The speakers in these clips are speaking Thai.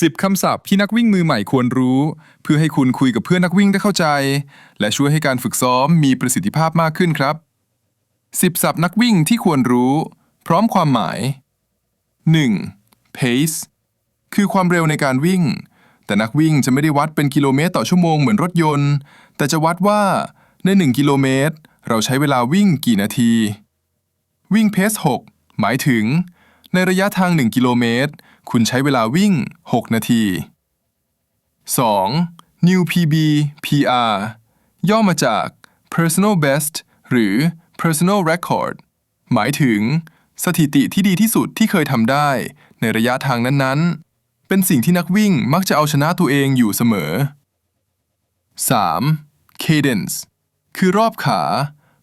10 คำศัพท์ที่นักวิ่งมือใหม่ควรรู้ เพื่อให้คุณคุยกับเพื่อนนักวิ่งได้เข้าใจ และช่วยให้การฝึกซ้อมมีประสิทธิภาพมากขึ้นครับ 10 ศัพท์นักวิ่งที่ควรรู้ พร้อมความหมาย 1. pace คือความเร็วในการวิ่ง แต่นักวิ่งจะไม่ได้วัดเป็นกิโลเมตรต่อชั่วโมงเหมือนรถยนต์ แต่จะวัดว่าใน 1 กิโลเมตร เราใช้เวลาวิ่งกี่นาที วิ่งเพส6หมายถึง ในระยะทาง 1 กิโลเมตร คุณใช้เวลาวิ่ง 6 นาที 2. New PB PR ย่อมาจาก Personal Best หรือ Personal Record หมายถึง สถิติที่ดีที่สุดที่เคยทำได้ ในระยะทางนั้นๆ เป็นสิ่งที่นักวิ่งมักจะเอาชนะตัวเองอยู่เสมอ 3. Cadence คือรอบขา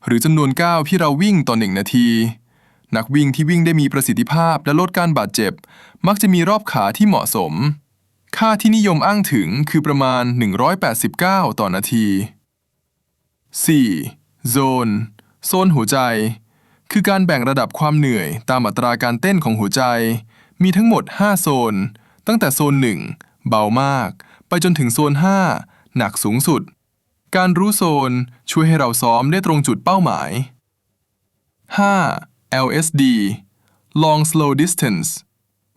หรือจำนวนก้าวที่เราวิ่งต่อหนึ่งนาที นักวิ่งที่วิ่งได้มีประสิทธิภาพและลดการบาดเจ็บ มักจะมีรอบขาที่เหมาะสม ค่าที่นิยมอ้างถึงคือประมาณ 189 ต่อนาที 4. Zone โซนหัวใจ คือการแบ่งระดับความเหนื่อยตามอัตราการเต้นของหัวใจ มีทั้งหมด 5 โซน ตั้งแต่โซน 1 เบามาก ไปจนถึงโซน 5 หนักสูงสุด การรู้โซนช่วยให้เราซ้อมได้ตรงจุดเป้าหมาย 5. LSD Long Slow Distance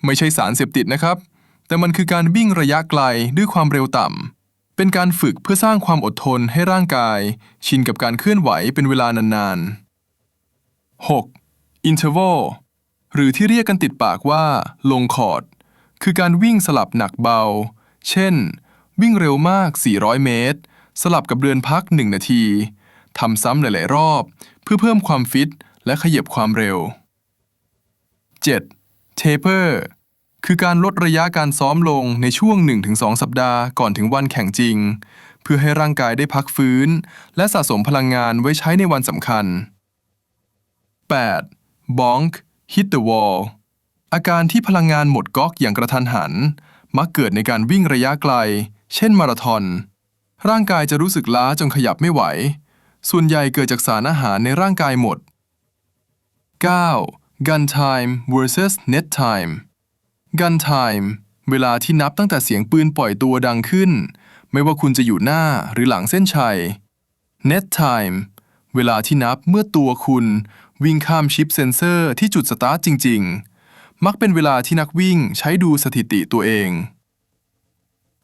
ไม่ใช่สารเสพติดนะครับ แต่มันคือการวิ่งระยะไกลด้วยความเร็วต่ำ เป็นการฝึกเพื่อสร้างความอดทนให้ร่างกาย ชินกับการเคลื่อนไหวเป็นเวลานานๆ 6. Interval หรือที่เรียกกันติดปากว่า ลงคอร์ด คือการวิ่งสลับหนักเบา เช่น วิ่งเร็วมาก 400 เมตร สลับกับเรือนพัก 1 นาทีทำซ้ำหลาย ๆ รอบ เพื่อเพิ่มความฟิต และขยับความเร็ว 7. Taper คือการลดระยะการซ้อมลงในช่วง 1-2 สัปดาห์ก่อนถึงวันแข่งจริง เพื่อให้ร่างกายได้พักฟื้น และสะสมพลังงานไว้ใช้ในวันสำคัญ 8. Bonk hit the wall อาการที่พลังงานหมดก๊อกอย่างกระทันหัน มักเกิดในการวิ่งระยะไกล เช่นมาราธอน ร่างกายจะรู้สึกล้าจนขยับไม่ไหว ส่วนใหญ่เกิดจากสารอาหารในร่างกายหมด 9. Gun time versus net time Gun time เวลาที่นับตั้งแต่เสียงปืนปล่อยตัวดังขึ้น ไม่ว่าคุณจะอยู่หน้าหรือหลังเส้นชัย Net time เวลาที่นับเมื่อตัวคุณ วิ่งข้ามชิปเซนเซอร์ที่จุดสตาร์ทจริง ๆ มักเป็นเวลาที่นักวิ่งใช้ดูสถิติตัวเอง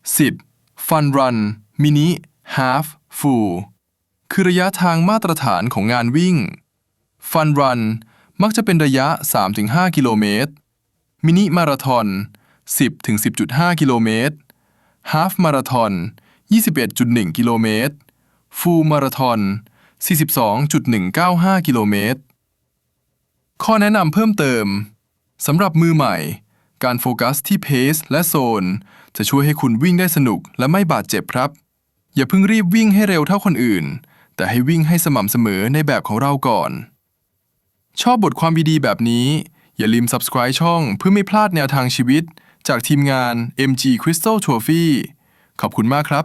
10. Fun Run Mini Half Full คือระยะทางมาตรฐานของงานวิ่ง Fun Run มักจะเป็นระยะ 3-5 กิโลเมตร มินิมาราทอน 10-10.5 กิโลเมตร ฮาฟมาราทอน 21.1 กิโลเมตร ฟูลมาราทอน 42.195 กิโลเมตร ข้อแนะนำเพิ่มเติม สำหรับมือใหม่ การโฟกัสที่เพสและโซน จะช่วยให้คุณวิ่งได้สนุกและไม่บาดเจ็บครับ อย่าเพิ่งรีบวิ่งให้เร็วเท่าคนอื่น แต่ให้วิ่งให้สม่ำเสมอในแบบของเราก่อน ชอบบทความดีๆแบบนี้ อย่าลืม subscribe ช่องเพื่อไม่พลาดแนวทางชีวิต จากทีมงาน MG Crystal Trophy ขอบคุณมากครับ